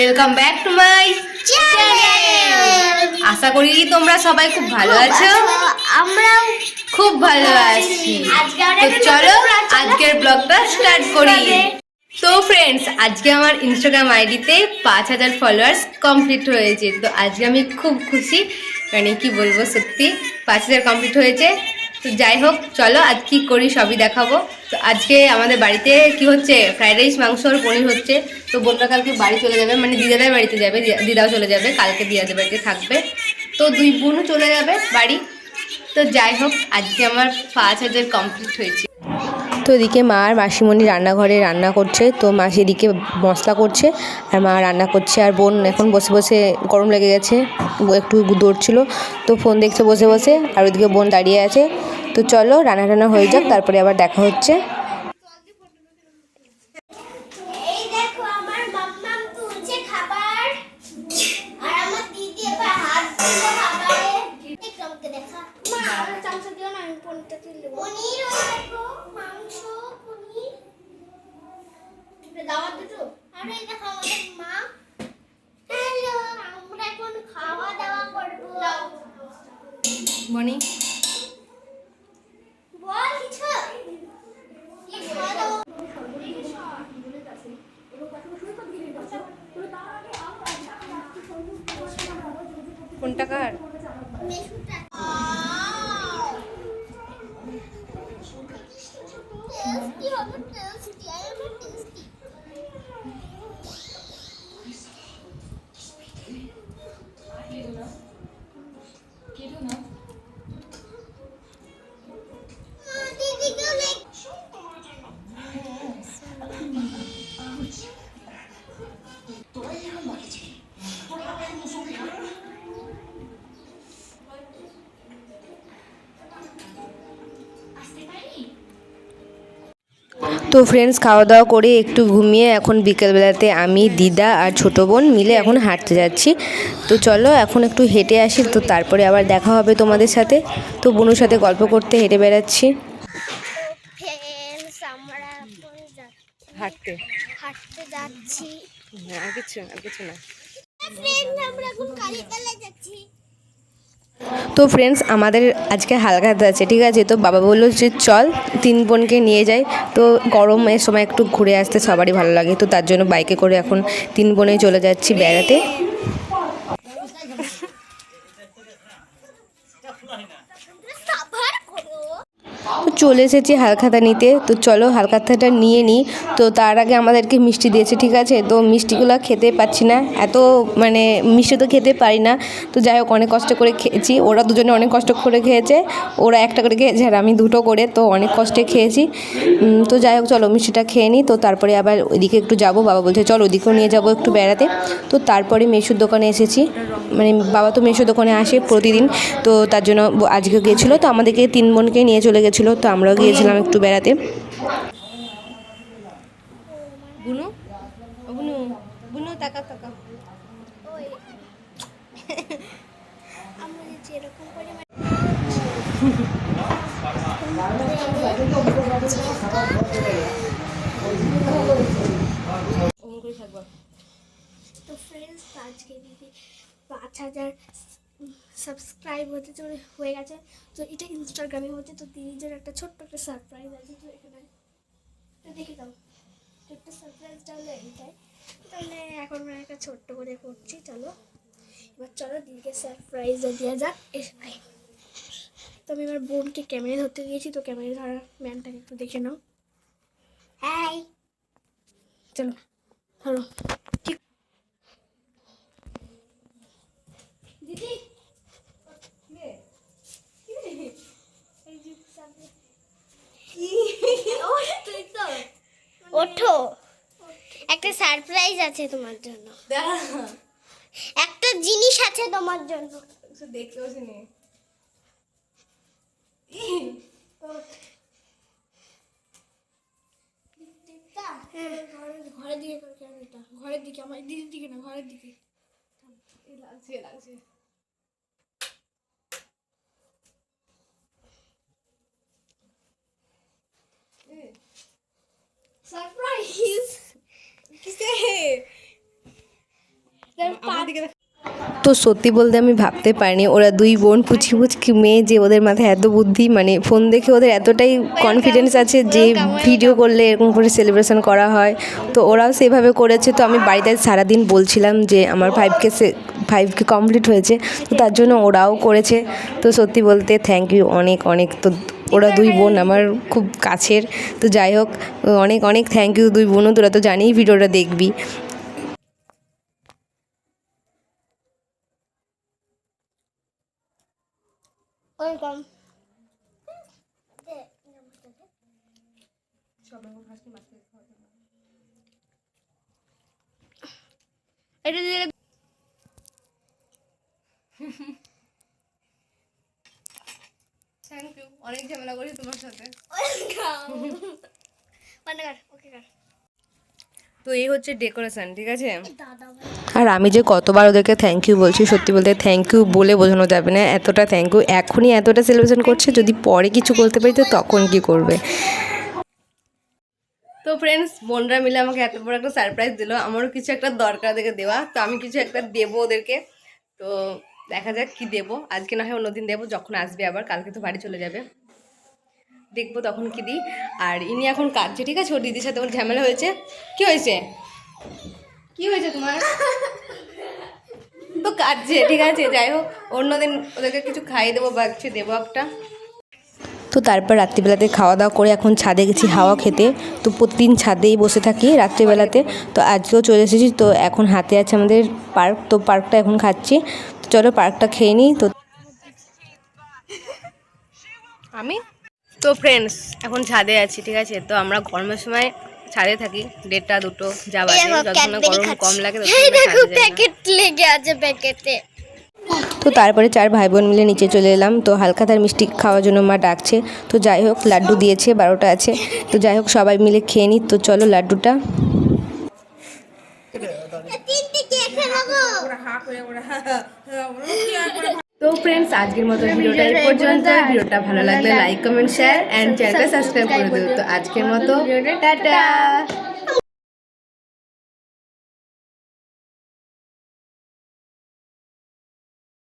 Welcome back to my আশা করি তোমরা সবাই খুব ভালো আছো। আমরাও খুব ভালো আছি। তো চলো। আজকের ব্লগটা স্টার্ট করি। তো ফ্রেন্ডস আজকে আমার ইনস্টাগ্রাম আইডিতে পাঁচ হাজার ফলোয়ার্স কমপ্লিট হয়েছে। তো আজকে আমি খুব খুশি। মানে কি বলব সত্যি পাঁচ হাজার কমপ্লিট হয়েছে। তো যাই হোক, চলো আজ কি করি সবই দেখাবো। তো আজকে আমাদের বাড়িতে কি হচ্ছে ফ্রাইড রাইস মাংস আর পনির হচ্ছে। তো বোনরা কালকে বাড়ি চলে যাবে মানে দিদাদের বাড়িতে যাবে দিদাও চলে যাবে, কালকে দিদাদের বাড়িতে থাকবে। তো দুই বোনও চলে যাবে বাড়ি। তো যাই হোক, আজকে আমার পাঁচ হাজার কমপ্লিট হয়েছে। তো এদিকে মা আর মাসিমণি রান্নাঘরে রান্না করছে, তো মা সেদিকে মশলা করছে, আর মা রান্না করছে, আর বোন এখন বসে বসে গরম লেগে গেছে, একটু দৌড়ছিল তো ফোন দেখছে বসে বসে, আর ওইদিকে বোন দাঁড়িয়ে আছে, তো চলো রান্না টান্না হয়ে যাক, তারপরে আবার দেখা হচ্ছে। দাওয়াত দুটো আর দেখো আমাদের মা। হ্যালো আমরা এখন খাওয়া দাওয়া করব। মনি? বল কিছু। কি খাওয়া দাওয়া? কোনটা কার? মেশুটা তো ফ্রেন্ডস খাওয়া দাওয়া করে একটু ঘুমিয়ে এখন বিকেলবেলাতে আমি দিদা আর ছোটো বোন মিলে এখন হাঁটতে যাচ্ছি। তো চলো এখন একটু হেঁটে আসি তো তারপরে আবার দেখা হবে তোমাদের সাথে। তো বোনুর সাথে গল্প করতে হেঁটে বেড়াচ্ছি। আমরা এখন যাচ্ছি। হাঁটতে? হাঁটতে যাচ্ছি। আর কিছু আর কিছু না। ফ্রেন্ড আমরা এখন কালীতলা যাচ্ছি। তো ফ্রেন্ডস আমাদের আজকে হালখাতা আছে, ঠিক আছে? তো বাবা বলল যে চল, তিন বোনকে নিয়ে যাই। তো গরমের সময় একটু ঘুরে আসতে সবারই ভালো লাগে। তো তার জন্য বাইকে করে এখন তিন বোনে চলে যাচ্ছি বেড়াতে সাভার করো তো চলে এসেছি হালখাতা নিতে। তো চলো হালখাতাটা নিয়ে নিই তো তার আগে আমাদেরকে মিষ্টি দিয়েছে, ঠিক আছে? তো মিষ্টিগুলো খেতে পাচ্ছি না। এত মানে মিষ্টি তো খেতে পারি না। তো যাই হোক, অনেক কষ্ট করে খেয়েছি। ওরা দুজনে অনেক কষ্ট করে খেয়েছে। ওরা একটা করে খেয়েছে আর আমি দুটো করে, তো অনেক কষ্টে খেয়েছি। তো যাই হোক, চলো মিষ্টিটা খেয়ে নিই তো তারপরে আবার ওইদিকে একটু যাব। বাবা বলছে, চলো ওদিকেও নিয়ে যাব একটু বেড়াতে। তো তারপরে মেশুর দোকানে এসেছি। মানে বাবা তো মেশুর দোকানে আসে প্রতিদিন। তো তার জন্য আজকে গিয়েছিল তো আমাদেরকে তিন বোনকে নিয়ে চলে গেছিল। তো আমরাও গিয়েছিলাম একটু বেড়াতে। বুনু? বুনু বুনু তাকা তাকা ওই আমরা যেরকম করে তো ফ্রেন্ডস আজকে দিদি পাঁচ হাজার সাবস্ক্রাইব হতে চলে হয়ে গেছে। তো এটা ইনস্টাগ্রামে হচ্ছে। তো দিদিদের একটা ছোট্ট একটা সারপ্রাইজ আছে। তো এখানে তো দেখে দাও। ছোট্ট সারপ্রাইজটা হলো এইটাই। তাহলে এখন আমরা একটা ছোট্ট করে করছি। চলো। এবার চলো দিদিকে সারপ্রাইজটা দেওয়া যাক। এস। তো আমি এবার বোনকে ক্যামেরা ধরতে দিয়েছি। তো ক্যামেরা ধরার ম্যানটাকে একটু দেখে নাও। হাই চলো ধরো। ঠিক। দিদি ওঠো। একটা সারপ্রাইজ আছে তোমার জন্য। একটা জিনিস আছে তোমার জন্য। দেখতে পাচ্ছি ঘরের দিকে ঘরের দিকে আমার দিদির দিকে না ঘরের দিকে। লাগছে লাগছে সারপ্রাইজ কিসে তো সত্যি বলতে আমি ভাবতে পারিনি। ওরা দুই বোন পুচকি পুচকি মেয়ে যে ওদের মাথায় এত বুদ্ধি মানে ফোন দেখে ওদের এতটাই কনফিডেন্স আছে যে ভিডিও করলে এরকম করে সেলিব্রেশন করা হয়। তো ওরাও সেভাবে করেছে। তো আমি বাড়িতে সারাদিন বলছিলাম যে আমার ফাইভকে সে ফাইভকে কমপ্লিট হয়েছে। তো তার জন্য ওরাও করেছে। তো সত্যি বলতে থ্যাংক ইউ অনেক অনেক। তো ওরা দুই বোন আমার খুব কাছের। তো যাই হোক, অনেক অনেক থ্যাংক ইউ দুই বোনও। তোরা তো জানিই ভিডিওটা দেখবি। এটা দিয়ে থ্যাংক ইউ অনেক ঝামেলা করি তোমার সাথে। ওকে তো এই হচ্ছে ডেকোরেশন ঠিক আছে? দাদা আর আমি যে কতবার ওদেরকে থ্যাংক ইউ বলছি, সত্যি বলতে থ্যাংক ইউ বলে বোঝানো যাবে না, এতটা থ্যাংক ইউ এখনই এতটা সেলিব্রেশন করছে, যদি পরে কিছু করতে পারি তো তখন কি করবে? তো ফ্রেন্ডস বোনরা মিলে আমাকে এত বড় একটা সারপ্রাইজ দিল, আমারও কিছু একটা দরকার ওদেরকে দেওয়া, তো আমি কিছু একটা দেবো ওদেরকে। তো দেখা যাক কি দেবো, আজকে না হয় অন্যদিন দেবো, যখন আসবে আবার, কালকে তো বাড়ি চলে যাবে। দেখব তখন কি দিই। আর ইনি এখন কাঁদছে, ঠিক আছে? ওর দিদির সাথে ওর ঝামেলা হয়েছে। কি হয়েছে? কি হয়েছে তোমার? তো কাঁদছে ঠিক আছে, যাই হোক, অন্যদিন ওদেরকে কিছু খাইয়ে দেবো বা কিছু দেবো একটা। তো তারপর রাত্রিবেলাতে খাওয়া দাওয়া করে এখন ছাদে গেছি হাওয়া খেতে। তো প্রতিদিন ছাদেই বসে থাকি রাত্রিবেলাতে। তো আজকেও চলে এসেছি, তো এখন হাতে আছে আমাদের পার্ক, তো পার্কটা এখন খাচ্ছি। তো চলো পার্কটা খেয়ে নিই, তো আমি? তো ফ্রেন্ডস এখন ছাদে আছি, ঠিক আছে? তো আমরা গরমের সময় ছাদে থাকি দেড়টা দুটো যা বাজে যতক্ষণ গরম কম লাগে। প্যাকেট লেগে আছে প্যাকেটে তো তারপরে চার ভাই বোন মিলে নিচে চলে এলাম তো হালকা তার মিষ্টি খাওয়ার জন্য মা ডাকছে তো যাই হোক লাড্ডু দিয়েছে বারোটা আছে তো যাই হোক সবাই মিলে খেয়ে নিই তো চলো লাড্ডুটা তো ফ্রেন্ডস আজকের মতো ভিডিওটা এই পর্যন্ত ভিডিওটা ভালো লাগলে লাইক কমেন্ট শেয়ার অ্যান্ড চ্যানেলটা সাবস্ক্রাইব করে দিও। তো আজকের মতো টাটা।